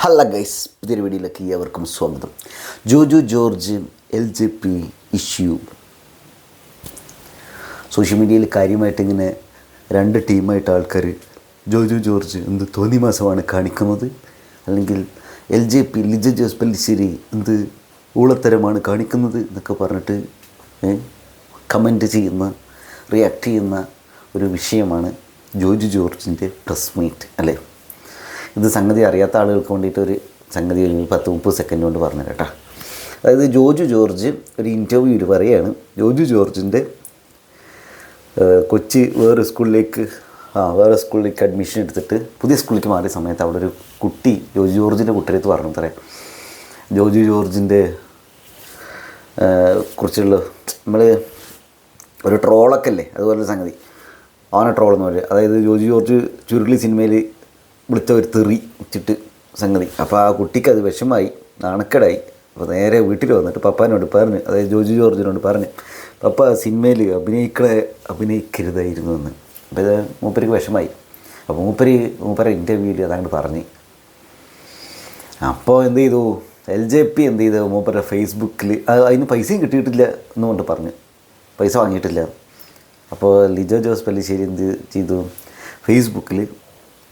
Hello guys പുതിയൊരു വീഡിയോയിലേക്ക് ഏവർക്കും സ്വാഗതം. Joju George L J P issue. Social മീഡിയയിൽ കാര്യമായിട്ട് ഇങ്ങനെ രണ്ട് ടീമായിട്ട് ആൾക്കാർ ജോജു ജോർജ് എന്ത് തോന്നി മാസമാണ് കാണിക്കുന്നത്? അല്ലെങ്കിൽ L J P Lija Jose Pallissery എന്ത് ഊളത്തരമാണ് കാണിക്കുന്നത് എന്നൊക്കെ പറഞ്ഞിട്ട് കമന്റ് ചെയ്യുന്ന റിയാക്ട് ചെയ്യുന്ന ഒരു വിഷയമാണ് ജോജു ജോർജിന്റെ പ്രസ് മീറ്റ് അല്ലേ? ഇത് സംഗതി അറിയാത്ത ആളുകൾക്ക് വേണ്ടിയിട്ട് ഒരു സംഗതി ഒരു പത്ത് മുപ്പത് സെക്കൻഡ് കൊണ്ട് പറഞ്ഞു കേട്ടോ. അതായത് ജോജു ജോർജ് ഒരു ഇന്റർവ്യൂവിൽ പറയുകയാണ് ജോജു ജോർജിന്റെ കൊച്ചി വേറെ സ്കൂളിലേക്ക് ആ വേറെ സ്കൂളിലേക്ക് അഡ്മിഷൻ എടുത്തിട്ട് പുതിയ സ്കൂളിലേക്ക് മാറിയ സമയത്ത് അവിടെ ഒരു കുട്ടി ജോജു ജോർജിന്റെ കുട്ടിയടുത്ത് പറഞ്ഞു പറയാം. ജോജു ജോർജിന്റെ കുറിച്ചുള്ള നമ്മൾ ഒരു ട്രോളൊക്കെ അല്ലേ? അതുപോലെ സംഗതി. അവനെ ട്രോൾ എന്ന് പറയുക അതായത് ജോജു ജോർജ് ചുരുളി സിനിമയിൽ വിളിച്ച ഒരു തെറി വെച്ചിട്ട് സംഗതി. അപ്പോൾ ആ കുട്ടിക്ക് അത് വിഷമായി നാണക്കേടായി. അപ്പോൾ നേരെ വീട്ടിൽ വന്നിട്ട് പപ്പാനോട് പറഞ്ഞു അതായത് ജോജി ജോർജിനോട് പറഞ്ഞു പപ്പ സിനിമയിൽ അഭിനയിക്കളെ അഭിനയിക്കരുതായിരുന്നു എന്ന്. അപ്പോൾ ഇത് മൂപ്പരിക്ക് വിഷമായി. അപ്പോൾ മൂപ്പര് മൂപ്പര ഇന്റർവ്യൂവിൽ അതങ്ങോട്ട് പറഞ്ഞു. അപ്പോൾ എന്ത് ചെയ്തു? എൽ ജെ പി എന്ത് ചെയ്തു? മൂപ്പരുടെ ഫേസ്ബുക്കിൽ അതിന് പൈസയും കിട്ടിയിട്ടില്ല എന്ന് കൊണ്ട് പറഞ്ഞു. പൈസ വാങ്ങിയിട്ടില്ല. അപ്പോൾ ലിജോ ജോസ് പല്ലിശ്ശേരി എന്ത് ചെയ്തു? ഫേസ്ബുക്കിൽ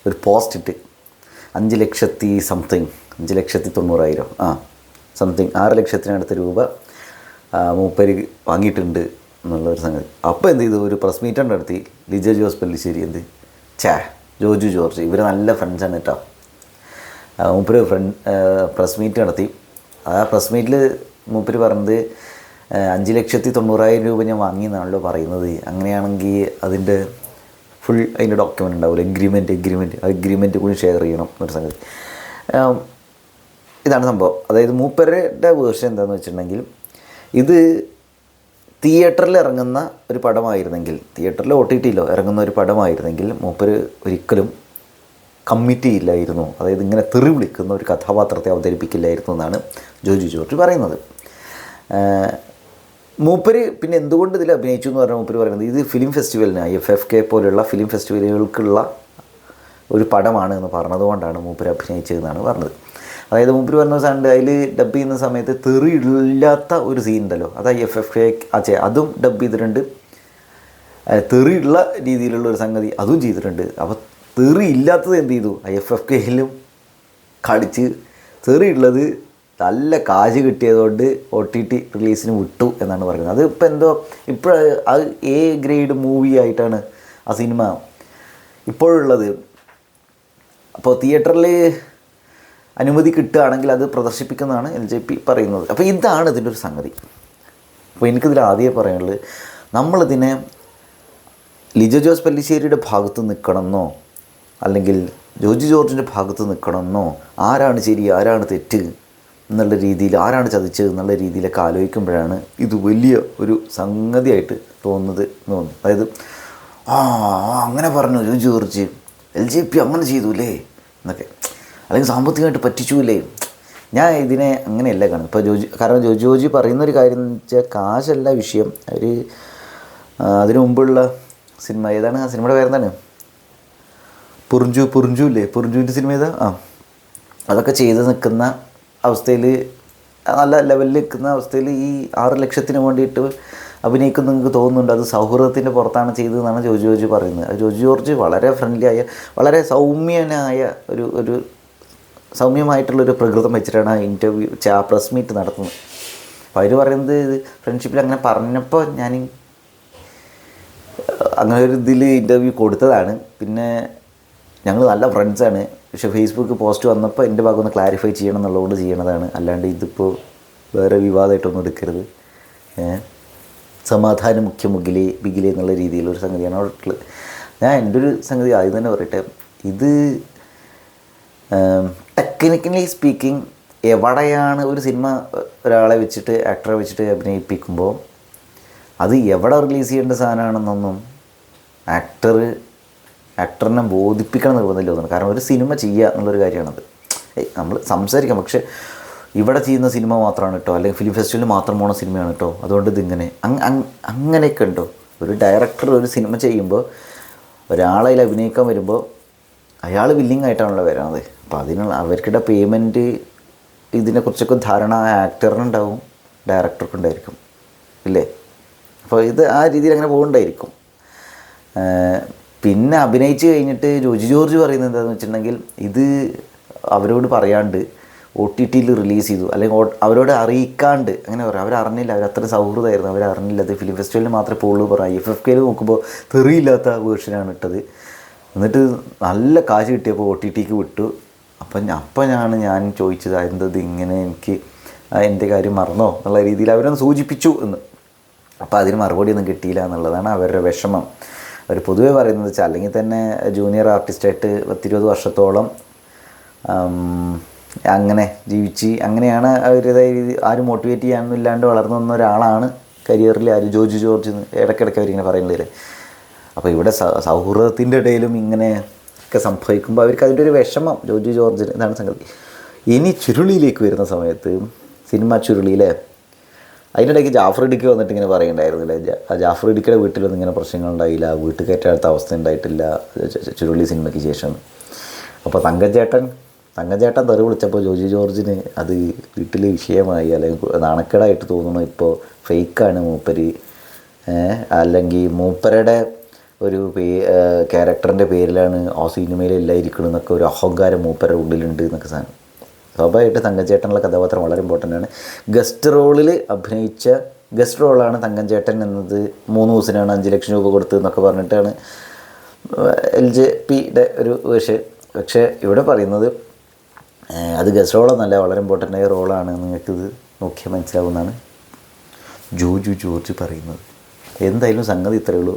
ഒരു പോസ്റ്റ് ഇട്ട്. അഞ്ച് ലക്ഷത്തി സംതിങ് അഞ്ച് ലക്ഷത്തി തൊണ്ണൂറായിരം. ആ സംതിങ് ആറ് ലക്ഷത്തിനടുത്ത് രൂപ മൂപ്പര് വാങ്ങിയിട്ടുണ്ട് എന്നുള്ളൊരു സംഗതി. അപ്പോൾ എന്ത് ചെയ്തു? ഒരു പ്രസ് മീറ്റ് നടത്തി. ലിജ ജോസ് പല്ലിശ്ശേരി എന്ത്? ചേ ജോജു ജോർജ്. ഇവർ നല്ല ഫ്രണ്ട്സാണ് കേട്ടോ മൂപ്പര് ഫ്രണ്ട് പ്രസ് മീറ്റ് നടത്തി. ആ പ്രസ് മീറ്റിൽ മൂപ്പര് പറഞ്ഞത് അഞ്ച് ലക്ഷത്തി തൊണ്ണൂറായിരം രൂപ ഞാൻ വാങ്ങിയെന്നാണല്ലോ പറയുന്നത്. അങ്ങനെയാണെങ്കിൽ അതിന്റെ ഫുൾ അതിന്റെ ഡോക്യുമെന്റ് ഉണ്ടാവില്ല എഗ്രിമെന്റ് എഗ്രിമെന്റ് ആ എഗ്രിമെന്റ് കൂടി ഷെയർ ചെയ്യണം എന്നൊരു സംഗതി. ഇതാണ് സംഭവം. അതായത് മൂപ്പരുടെ വേർഷൻ എന്താണെന്ന് വെച്ചിട്ടുണ്ടെങ്കിൽ ഇത് തിയേറ്ററിൽ ഇറങ്ങുന്ന ഒരു പടമായിരുന്നെങ്കിൽ തിയേറ്ററിൽ ഒ ടി ടിയിലോ ഇറങ്ങുന്ന ഒരു പടമായിരുന്നെങ്കിൽ മൂപ്പര് ഒരിക്കലും കമ്മിറ്റ് ചെയ്യില്ലായിരുന്നു. അതായത് ഇങ്ങനെ തെറി വിളിക്കുന്ന ഒരു കഥാപാത്രത്തെ അവതരിപ്പിക്കില്ലായിരുന്നു എന്നാണ് ജോജു ജോർജ് പറയുന്നത്. മൂപ്പര് പിന്നെ എന്തുകൊണ്ട് ഇതിൽ അഭിനയിച്ചു എന്ന് പറഞ്ഞാൽ മൂപ്പര് പറയുന്നത്? ഇത് ഫിലിം ഫെസ്റ്റിവലിന് ഐ എഫ് എഫ് കെ പോലുള്ള ഫിലിം ഫെസ്റ്റിവലുകൾക്കുള്ള ഒരു പടമാണ് എന്ന് പറഞ്ഞതുകൊണ്ടാണ് മൂപ്പര് അഭിനയിച്ചതെന്നാണ് പറഞ്ഞത്. അതായത് മൂപ്പര് പറഞ്ഞ സാധനം അതിൽ ഡബ് ചെയ്യുന്ന സമയത്ത് തെറി ഇല്ലാത്ത ഒരു സീൻ ഉണ്ടല്ലോ. അത് ഐ എഫ് എഫ് കെ അച്ഛേ അതും ഡബ് ചെയ്തിട്ടുണ്ട്. തെറി തെറിയുള്ള രീതിയിലുള്ള ഒരു സംഗതി അതും ചെയ്തിട്ടുണ്ട്. അപ്പോൾ തെറി ഇല്ലാത്തത് എന്ത് ചെയ്തു? ഐ എഫ് എഫ് കെയിലും കളിച്ച് തെറിയുള്ളത് നല്ല കാശ് കിട്ടിയതുകൊണ്ട് ഒ ടി ടി റിലീസിന് വിട്ടു എന്നാണ് പറയുന്നത്. അത് എന്തോ ഇപ്പോൾ അത് എ ഗ്രേഡ് മൂവി ആയിട്ടാണ് ആ സിനിമ ഇപ്പോഴുള്ളത്. അപ്പോൾ തിയേറ്ററിൽ അനുമതി കിട്ടുകയാണെങ്കിൽ അത് പ്രദർശിപ്പിക്കുന്നതാണ് എൽ ജെ പി പറയുന്നത്. അപ്പോൾ ഇതാണ് ഇതിന്റെ ഒരു സംഗതി. അപ്പോൾ എനിക്കിതിൽ ആദ്യമേ പറയാനുള്ളത് നമ്മളിതിനെ ലിജോ ജോസ് പല്ലിശ്ശേരിയുടെ ഭാഗത്ത് നിൽക്കണമെന്നോ അല്ലെങ്കിൽ ജോജി ജോർജിന്റെ ഭാഗത്ത് നിൽക്കണമെന്നോ ആരാണ് ശരി ആരാണ് തെറ്റ് എന്നുള്ള രീതിയിൽ ആരാണ് ചതിച്ചത് എന്നുള്ള രീതിയിലൊക്കെ ആലോചിക്കുമ്പോഴാണ് ഇത് വലിയ ഒരു സംഗതിയായിട്ട് തോന്നുന്നത് എന്ന് തോന്നുന്നു അതായത് ആ അങ്ങനെ പറഞ്ഞു ഒരു ജോർജ്. എൽ ജെ പി അങ്ങനെ ചെയ്തുല്ലേ? എന്നൊക്കെ. അല്ലെങ്കിൽ സാമ്പത്തികമായിട്ട് പറ്റിച്ചു അല്ലേ ഞാൻ ഇതിനെ അങ്ങനെയല്ല കാണും ഇപ്പോൾ ജോജി കാരണം ജോജി ജോജി പറയുന്ന ഒരു കാര്യം എന്ന് വെച്ചാൽ കാശല്ല വിഷയം. അവർ അതിനു മുമ്പുള്ള സിനിമ ഏതാണ് ആ സിനിമയുടെ പേരെന്താണ്? പുറിഞ്ചു പുറിഞ്ചു ഇല്ലേ? പുറിഞ്ചുവിന്റെ സിനിമ ഏതാ? ആ. അതൊക്കെ ചെയ്ത് നിൽക്കുന്ന അവസ്ഥയിൽ നല്ല ലെവലിൽ നിൽക്കുന്ന അവസ്ഥയിൽ ഈ ആറ് ലക്ഷത്തിന് വേണ്ടിയിട്ട് അഭിനയിക്കുന്ന നിങ്ങൾക്ക് തോന്നുന്നുണ്ട്? അത് സൗഹൃദത്തിന്റെ പുറത്താണ് ചെയ്തതെന്നാണ് ജോജി ജോർജ് പറയുന്നത്. ജോജി ജോർജ് വളരെ ഫ്രണ്ട്ലി ആയ വളരെ സൗമ്യനായ ഒരു ഒരു സൗമ്യമായിട്ടുള്ളൊരു പ്രകൃതം വെച്ചിട്ടാണ് ആ ഇന്റർവ്യൂ ആ പ്രസ് മീറ്റ് നടത്തുന്നത്. അപ്പോൾ അവർ പറയുന്നത് ഇത് ഫ്രണ്ട്ഷിപ്പിൽ അങ്ങനെ പറഞ്ഞപ്പോൾ ഞാൻ അങ്ങനെ ഒരു ഇതിൽ ഇന്റർവ്യൂ കൊടുത്തതാണ്. പിന്നെ ഞങ്ങൾ നല്ല ഫ്രണ്ട്സാണ് പക്ഷെ ഫേസ്ബുക്ക് പോസ്റ്റ് വന്നപ്പോൾ എന്റെ ഭാഗം ഒന്ന് ക്ലാരിഫൈ ചെയ്യണം എന്നുള്ളതുകൊണ്ട് ചെയ്യണതാണ്. അല്ലാണ്ട് ഇതിപ്പോൾ വേറെ വിവാദമായിട്ടൊന്നും എടുക്കരുത്. സമാധാനം മുഖ്യ മുഖിലേ ബിഗിലേ എന്നുള്ള രീതിയിലൊരു സംഗതിയാണ് അവിടെ ഞാൻ എന്റെ ഒരു സംഗതി ആദ്യം തന്നെ പറയട്ടെ. ഇത് ടെക്നിക്കലി സ്പീക്കിംഗ് എവിടെയാണ് ഒരു സിനിമ ഒരാളെ വെച്ചിട്ട് ആക്ടറെ വെച്ചിട്ട് അഭിനയിപ്പിക്കുമ്പോൾ അത് എവിടെ റിലീസ് ചെയ്യേണ്ട സാധനമാണെന്നൊന്നും ആക്ടർ ആക്ടറിനെ ബോധിപ്പിക്കണം നിർബന്ധമില്ല തോന്നുന്നു. കാരണം ഒരു സിനിമ ചെയ്യുക എന്നുള്ളൊരു കാര്യമാണത്. നമ്മൾ സംസാരിക്കാം. പക്ഷേ ഇവിടെ ചെയ്യുന്ന സിനിമ മാത്രമാണ് കേട്ടോ. അല്ലെങ്കിൽ ഫിലിം ഫെസ്റ്റിവലിൽ മാത്രം പോണ സിനിമയാണ് കേട്ടോ. അതുകൊണ്ട് ഇതിങ്ങനെ. അങ് അങ് അങ്ങനെയൊക്കെ ഉണ്ടോ? ഒരു ഡയറക്ടർ ഒരു സിനിമ ചെയ്യുമ്പോൾ ഒരാളെ അഭിനയിക്കാൻ വരുമ്പോൾ അയാൾ വില്ലിങ് ആയിട്ടാണല്ലോ വരുന്നത് അപ്പോൾ അതിനുള്ള അവർക്കിടെ പേയ്മെന്റ് ഇതിനെക്കുറിച്ചൊക്കെ ധാരണ ആക്ടറിനുണ്ടാവും ഡയറക്ടർക്കും ഉണ്ടായിരിക്കും. ഇല്ലേ? അപ്പോൾ ഇത് ആ രീതിയിൽ അങ്ങനെ പോകുന്നുണ്ടായിരിക്കും ഏഹ് പിന്നെ അഭിനയിച്ച് കഴിഞ്ഞിട്ട് ജോജി ജോർജ് പറയുന്നത് എന്താണെന്ന് വെച്ചിട്ടുണ്ടെങ്കിൽ ഇത് അവരോട് പറയാണ്ട് ഒ ടി ടിയിൽ റിലീസ് ചെയ്തു. അല്ലെങ്കിൽ അവരോട് അറിയിക്കാണ്ട് അങ്ങനെ പറയാം. അവരറിഞ്ഞില്ല അവർ അത്ര സൗഹൃദമായിരുന്നു. അവരറിഞ്ഞില്ല അത് ഫിലിം ഫെസ്റ്റിവലിൽ മാത്രമേ പോകുള്ളൂ പറയാം. എഫ് എഫ് കെയിൽ നോക്കുമ്പോൾ തെറിയില്ലാത്ത വേർഷനാണ് ഇട്ടത്. എന്നിട്ട് നല്ല കാശ് കിട്ടിയപ്പോൾ ഒ ടി ടിക്ക് വിട്ടു. അപ്പം അപ്പോഴാണ് അപ്പം ഞാൻ ചോദിച്ചത് എന്തത് ഇങ്ങനെ? എനിക്ക് എന്റെ കാര്യം മറന്നോ? എന്നുള്ള രീതിയിൽ അവരൊന്ന് സൂചിപ്പിച്ചു എന്ന്. അപ്പോൾ അതിന് മറുപടി ഒന്നും കിട്ടിയില്ല എന്നുള്ളതാണ് അവരുടെ വിഷമം. അവർ പൊതുവേ പറയുന്നത് വെച്ചാൽ അല്ലെങ്കിൽ തന്നെ ജൂനിയർ ആർട്ടിസ്റ്റായിട്ട് പത്തിരുപത് വർഷത്തോളം അങ്ങനെ ജീവിച്ച് അങ്ങനെയാണ് അവരുടേതായ രീതി ആരും മോട്ടിവേറ്റ് ചെയ്യാനൊന്നും ഇല്ലാണ്ട് വളർന്നു വന്ന ഒരാളാണ് കരിയറിൽ ആര് ജോർജ് ജോർജ് എന്ന് ഇടയ്ക്കിടയ്ക്ക് അവരിങ്ങനെ പറയുന്നില്ലേ അപ്പോൾ ഇവിടെ സൗഹൃദത്തിന്റെ ഇടയിലും ഇങ്ങനെ ഒക്കെ സംഭവിക്കുമ്പോൾ അവർക്ക് അതിന്റെ ഒരു വിഷമം ജോർജ് ജോർജിന്. ഇതാണ് സംഗതി. ഇനി ചുരുളിയിലേക്ക് വരുന്ന സമയത്ത് സിനിമ ചുരുളിയിലെ അതിനിടയ്ക്ക് ജാഫർ ഇടുക്കി വന്നിട്ട് ഇങ്ങനെ പറയുന്നുണ്ടായിരുന്നില്ല ആ ജാഫർ ഇടുക്കിയുടെ വീട്ടിലൊന്നും ഇങ്ങനെ പ്രശ്നങ്ങളുണ്ടായില്ല വീട്ടിൽ കയറ്റാത്ത അവസ്ഥ ഉണ്ടായിട്ടില്ല ചുരുളി സിനിമയ്ക്ക് ശേഷം. അപ്പോൾ തങ്കച്ചേട്ടൻ തങ്കച്ചേട്ടൻ തെറി വിളിച്ചപ്പോൾ ജോജി ജോർജിന് അത് വീട്ടിൽ വിഷയമായി അല്ലെങ്കിൽ നാണക്കേടായിട്ട് തോന്നുന്നു ഇപ്പോൾ ഫേക്കാണ് മൂപ്പര്. അല്ലെങ്കിൽ മൂപ്പരുടെ ഒരു പേ ക്യാരക്ടറിന്റെ പേരിലാണ് ആ സിനിമയിൽ എല്ലാം ഇരിക്കണമെന്നൊക്കെ ഒരു അഹങ്കാരം മൂപ്പരുടെ ഉള്ളിലുണ്ട് എന്നൊക്കെ സാധനം. സ്വാഭാവികമായിട്ട് തങ്കഞ്ചേട്ടനുള്ള കഥാപാത്രം വളരെ ഇമ്പോർട്ടന്റ് ആണ്. ഗസ്റ്റ് റോളിൽ അഭിനയിച്ച ഗസ്റ്റ് റോളാണ് തങ്കഞ്ചേട്ടൻ എന്നത് മൂന്ന് ദിവസത്തിനാണ് അഞ്ച് ലക്ഷം രൂപ കൊടുത്തത് എന്നൊക്കെ പറഞ്ഞിട്ടാണ് എൽ ജെ പിയുടെ ഒരു വേഷ് പക്ഷേ ഇവിടെ പറയുന്നത് അത് ഗസ്റ്റ് റോളൊന്നല്ല വളരെ ഇമ്പോർട്ടന്റ് ആയ റോളാണ് നിങ്ങൾക്കിത് നോക്കിയാൽ മനസ്സിലാവുന്നതാണ്. ജോജു ജോർജ് പറയുന്നത് എന്തായാലും സംഗതി ഇത്രയേ ഉള്ളൂ.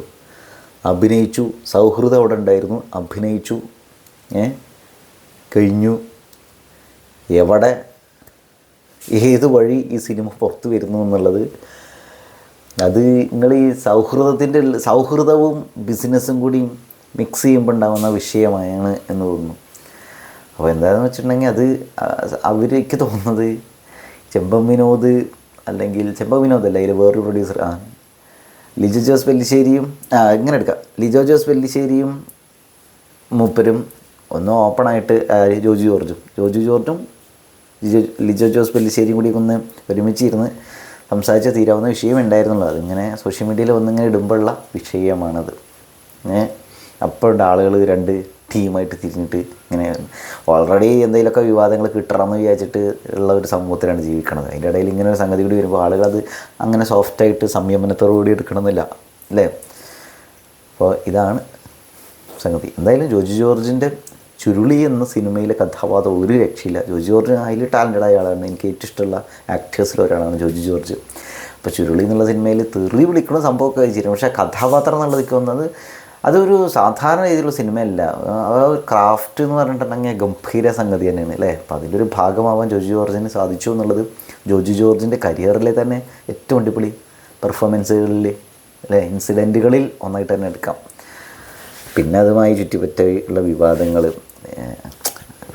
അഭിനയിച്ചു സൗഹൃദം അവിടെ ഉണ്ടായിരുന്നു അഭിനയിച്ചു ഏ കഴിഞ്ഞു എവിടെ ഏത് വഴി ഈ സിനിമ പുറത്തു വരുന്നു എന്നുള്ളത്. അത് നിങ്ങൾ ഈ സൗഹൃദത്തിന്റെ സൗഹൃദവും ബിസിനസ്സും കൂടി മിക്സ് ചെയ്യുമ്പോൾ ഉണ്ടാകുന്ന വിഷയമായാണ് എന്ന് തോന്നുന്നു. അപ്പോൾ എന്താണെന്ന് വെച്ചിട്ടുണ്ടെങ്കിൽ അത് അവർക്ക് തോന്നുന്നത് ചെമ്പം വിനോദ് അല്ലെങ്കിൽ ചെമ്പം വിനോദ് അല്ല അതിൽ വേറൊരു പ്രൊഡ്യൂസർ ആ ലിജോ ജോസ് പെല്ലിശ്ശേരിയും ആ ഇങ്ങനെ എടുക്കാം. ലിജോ ജോസ് പെല്ലിശ്ശേരിയും മൂപ്പരും ഒന്ന് ഓപ്പണായിട്ട് ജോജു ജോർജും. ജോജു ജോർജും ലിജോ ലിജോ ജോസ് പെല്ലിശ്ശേരിയും കൂടി ഒന്ന് ഒരുമിച്ചിരുന്ന് സംസാരിച്ച് തീരാവുന്ന വിഷയം ഉണ്ടായിരുന്നുള്ളൂ അതിങ്ങനെ സോഷ്യൽ മീഡിയയിൽ വന്നിങ്ങനെ ഇടുമ്പോഴുള്ള വിഷയമാണത്. അപ്പോഴുണ്ട് ആളുകൾ രണ്ട് ടീമായിട്ട് തിരിഞ്ഞിട്ട് ഇങ്ങനെ ഓൾറെഡി എന്തെങ്കിലുമൊക്കെ വിവാദങ്ങൾ കിട്ടണമെന്ന് വിചാരിച്ചിട്ട് ഉള്ള ഒരു സമൂഹത്തിലാണ് ജീവിക്കണത്. അതിന്റെ ഇടയിൽ ഇങ്ങനെ ഒരു സംഗതി കൂടി വരുമ്പോൾ ആളുകൾ അത് അങ്ങനെ സോഫ്റ്റായിട്ട് സംയമനത്തോടു കൂടി എടുക്കണമെന്നില്ല. അല്ലേ? അപ്പോൾ ഇതാണ് സംഗതി. എന്തായാലും ജോജി ജോർജിന്റെ ചുരുളി എന്ന സിനിമയിലെ കഥാപാത്രം ഒരു രക്ഷയില്ല. ജോജി ജോർജ് ഹൈലി ടാലന്റഡ് ആയ ആളാണ് എനിക്ക് ഏറ്റവും ഇഷ്ടമുള്ള ആക്ടേഴ്സിൽ ഒരാളാണ് ജോജി ജോർജ്. അപ്പോൾ ചുരുളി എന്നുള്ള സിനിമയിൽ തെറി വിളിക്കുന്ന സംഭവമൊക്കെ വെച്ചിരുന്നു. പക്ഷേ കഥാപാത്രം എന്നുള്ളത് വന്നത് അതൊരു സാധാരണ രീതിയിലുള്ള സിനിമയല്ല. ആ ഒരു ക്രാഫ്റ്റ് എന്ന് പറഞ്ഞിട്ടുണ്ടെങ്കിൽ ഗംഭീര സംഗതി തന്നെയാണ് അല്ലേ? അപ്പോൾ അതിന്റെ ഒരു ഭാഗമാവാൻ ജോജി ജോർജിന് സാധിച്ചു എന്നുള്ളത് ജോജി ജോർജിന്റെ കരിയറിലെ തന്നെ ഏറ്റവും അടിപൊളി പെർഫോമൻസുകളിൽ അല്ലേ? ഇൻസിഡന്റുകളിൽ ഒന്നായിട്ട് തന്നെ എടുക്കാം. പിന്നെ അതുമായി ചുറ്റിപ്പറ്റിയുള്ള വിവാദങ്ങൾ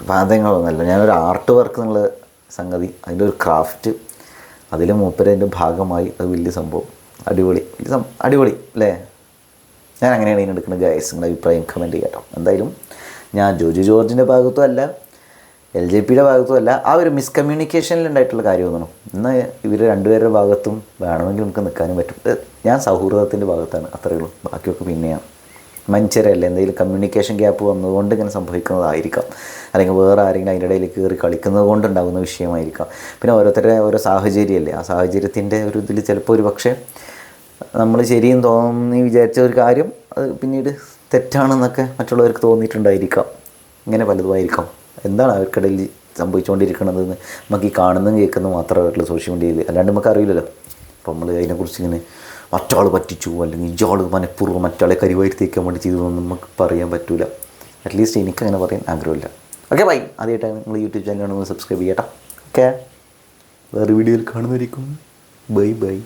വിവാദങ്ങളൊന്നുമല്ല ഞാനൊരു ആർട്ട് വർക്ക് എന്നുള്ള സംഗതി അതിന്റെ ഒരു ക്രാഫ്റ്റ് അതിൽ മൂപ്പരതിന്റെ ഭാഗമായി അത് വലിയ സംഭവം. അടിപൊളി. വലിയ അടിപൊളി അല്ലേ? ഞാൻ അങ്ങനെയാണ് ഇതിന് എടുക്കുന്ന ഗൈസ് നിങ്ങളുടെ അഭിപ്രായം കമന്റ് ചെയ്യാട്ടോ എന്തായാലും ഞാൻ ജോജി ജോർജിന്റെ ഭാഗത്തും അല്ല എൽ ജെ പിയുടെ ഭാഗത്തും അല്ല ആ ഒരു മിസ്കമ്മ്യൂണിക്കേഷനിൽ ഉണ്ടായിട്ടുള്ള കാര്യം തോന്നണം. എന്നാൽ ഇവർ രണ്ടുപേരുടെ ഭാഗത്തും വേണമെങ്കിൽ നമുക്ക് നിൽക്കാനും പറ്റും. ഞാൻ സൗഹൃദത്തിന്റെ ഭാഗത്താണ് അത്രയേ ഉള്ളൂ ബാക്കിയൊക്കെ പിന്നെയാണ്. മനുഷ്യരല്ല? എന്തെങ്കിലും കമ്മ്യൂണിക്കേഷൻ ഗ്യാപ്പ് വന്നതുകൊണ്ട് ഇങ്ങനെ സംഭവിക്കുന്നതായിരിക്കാം. അല്ലെങ്കിൽ വേറെ ആരെങ്കിലും അതിന്റെ ഇടയിൽ കയറി കളിക്കുന്നത് കൊണ്ടുണ്ടാകുന്ന വിഷയമായിരിക്കാം. പിന്നെ ഓരോരുത്തരുടെ ഓരോ സാഹചര്യമല്ലേ? ആ സാഹചര്യത്തിന്റെ ഒരു ഇതിൽ ചിലപ്പോൾ ഒരു പക്ഷേ നമ്മൾ ശരിയും തോന്നി വിചാരിച്ച ഒരു കാര്യം അത് പിന്നീട് തെറ്റാണെന്നൊക്കെ മറ്റുള്ളവർക്ക് തോന്നിയിട്ടുണ്ടായിരിക്കാം. ഇങ്ങനെ പലതുമായിരിക്കാം. എന്താണ് അവർക്കിടയിൽ സംഭവിച്ചുകൊണ്ടിരിക്കണതെന്ന് നമുക്ക് ഈ കാണുന്നതും കേൾക്കുന്നതും മാത്രമേ ഉള്ളൂ സോഷ്യൽ മീഡിയയിൽ അല്ലാണ്ട് നമുക്ക് അറിയില്ലല്ലോ. അപ്പോൾ നമ്മൾ അതിനെക്കുറിച്ച് ഇങ്ങനെ മറ്റാൾ പറ്റിച്ചു അല്ലെങ്കിൽ ഇയാൾ മനഃപൂർവം മറ്റാളെ കരിവായിരുത്തേക്കാൻ വേണ്ടി ചെയ്തതെന്ന് നമുക്ക് പറയാൻ പറ്റില്ല അറ്റ്ലീസ്റ്റ് എനിക്കങ്ങനെ പറയാൻ ആഗ്രഹമില്ല. ഓക്കെ ബൈ ആദ്യമായിട്ടാണ് നിങ്ങൾ യൂട്യൂബ് ചാനൽ സബ്സ്ക്രൈബ് ചെയ്യട്ടോ ഓക്കെ വേറെ വീഡിയോയിൽ കാണുന്നതായിരിക്കും. Bye bye